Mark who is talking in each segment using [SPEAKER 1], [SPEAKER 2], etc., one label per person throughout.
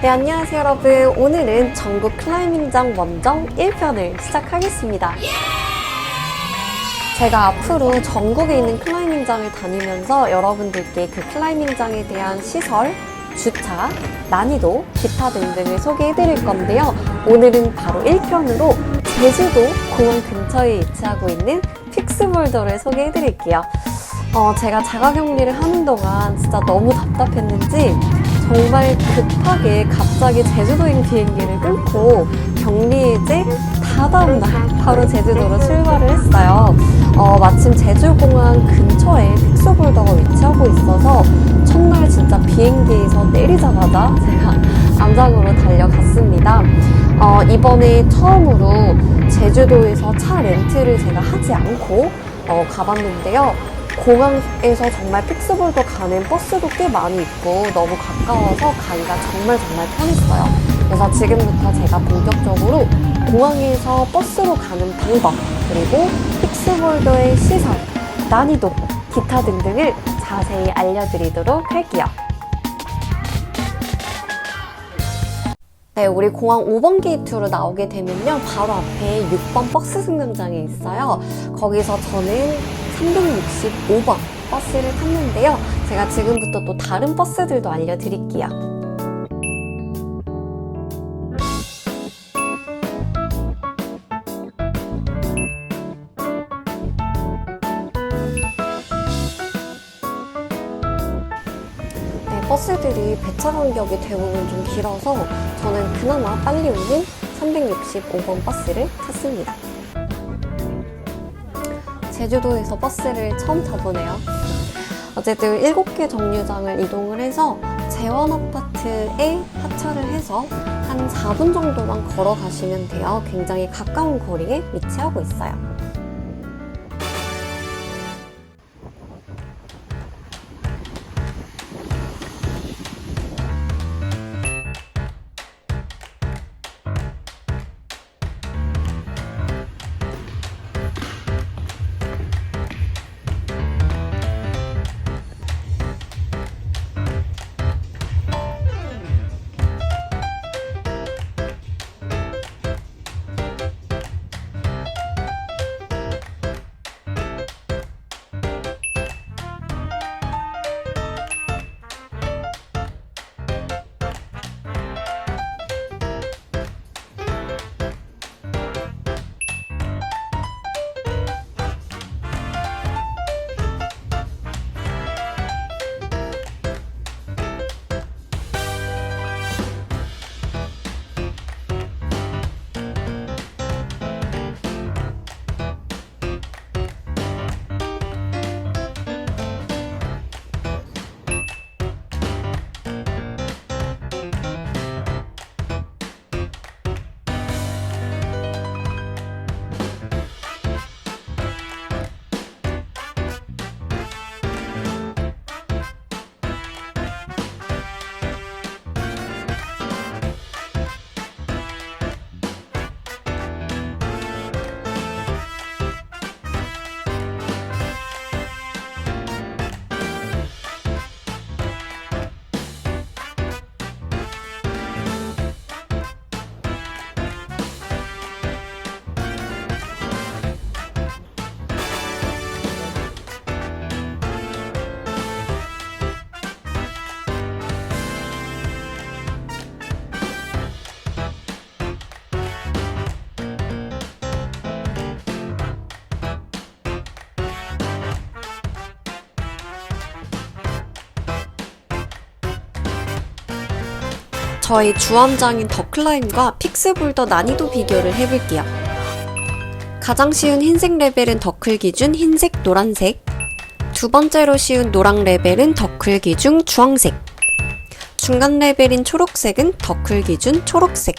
[SPEAKER 1] 네, 안녕하세요, 여러분. 오늘은 전국 클라이밍장 원정 1편을 시작하겠습니다. 제가 앞으로 전국에 있는 클라이밍장을 다니면서 여러분들께 그 클라이밍장에 대한 시설, 주차, 난이도, 기타 등등을 소개해 드릴 건데요. 오늘은 바로 1편으로 제주도 공항 근처에 위치하고 있는 픽스볼더를 소개해 드릴게요. 어, 제가 자가 격리를 하는 동안 진짜 너무 답답했는지 정말 급하게 갑자기 제주도행 비행기를 끊고 격리 이제 다다음 날 바로 제주도로 출발을 했어요. 어, 마침 제주공항 근처에 픽스볼더가 위치하고 있어서 첫날 진짜 비행기에서 내리자마자 제가 암장으로 달려갔습니다. 어, 이번에 처음으로 제주도에서 차 렌트를 제가 하지 않고 어, 가봤는데요. 공항에서 정말 픽스볼더 가는 버스도 꽤 많이 있고 너무 가까워서 가기가 정말 정말 편했어요. 그래서 지금부터 제가 본격적으로 공항에서 버스로 가는 방법 그리고 픽스볼더의 시설, 난이도, 기타 등등을 자세히 알려드리도록 할게요. 네, 우리 공항 5번 게이트로 나오게 되면요. 바로 앞에 6번 버스 승강장이 있어요. 거기서 저는 365번 버스를 탔는데요. 제가 지금부터 또 다른 버스들도 알려드릴게요. 네, 버스들이 배차 간격이 대부분 좀 길어서 저는 그나마 빨리 오는 365번 버스를 탔습니다. 제주도에서 버스를 처음 타보네요. 어쨌든 7개 정류장을 이동을 해서 재원 아파트에 하차를 해서 한 4분 정도만 걸어 가시면 돼요. 굉장히 가까운 거리에 위치하고 있어요. 저희 주원장인 더클라임과 픽스볼더 난이도 비교를 해볼게요. 가장 쉬운 흰색 레벨은 더클 기준 흰색, 노란색. 두 번째로 쉬운 노랑 레벨은 더클 기준 주황색. 중간 레벨인 초록색은 더클 기준 초록색.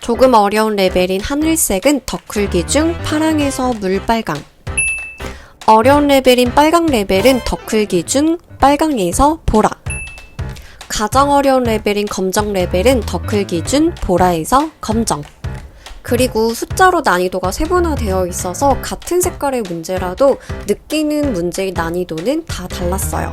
[SPEAKER 1] 조금 어려운 레벨인 하늘색은 더클 기준 파랑에서 물빨강. 어려운 레벨인 빨강 레벨은 더클 기준 빨강에서 보라. 가장 어려운 레벨인 검정 레벨은 더클 기준 보라에서 검정. 그리고 숫자로 난이도가 세분화되어 있어서 같은 색깔의 문제라도 느끼는 문제의 난이도는 다 달랐어요.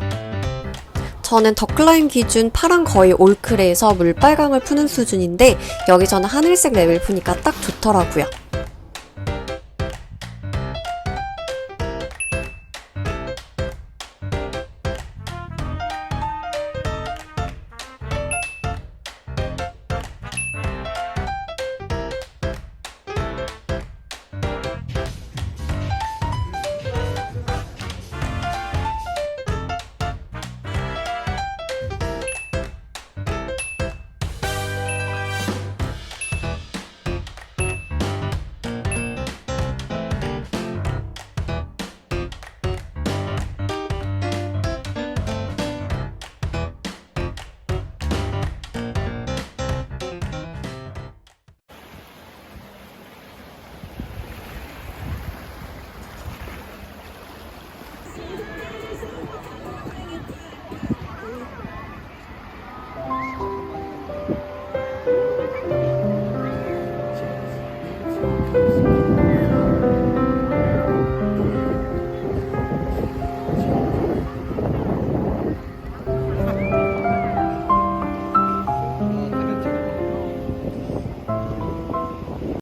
[SPEAKER 1] 저는 더클라임 기준 파란 거의 올클에서 물빨강을 푸는 수준인데 여기서는 하늘색 랩을 푸니까 딱 좋더라고요.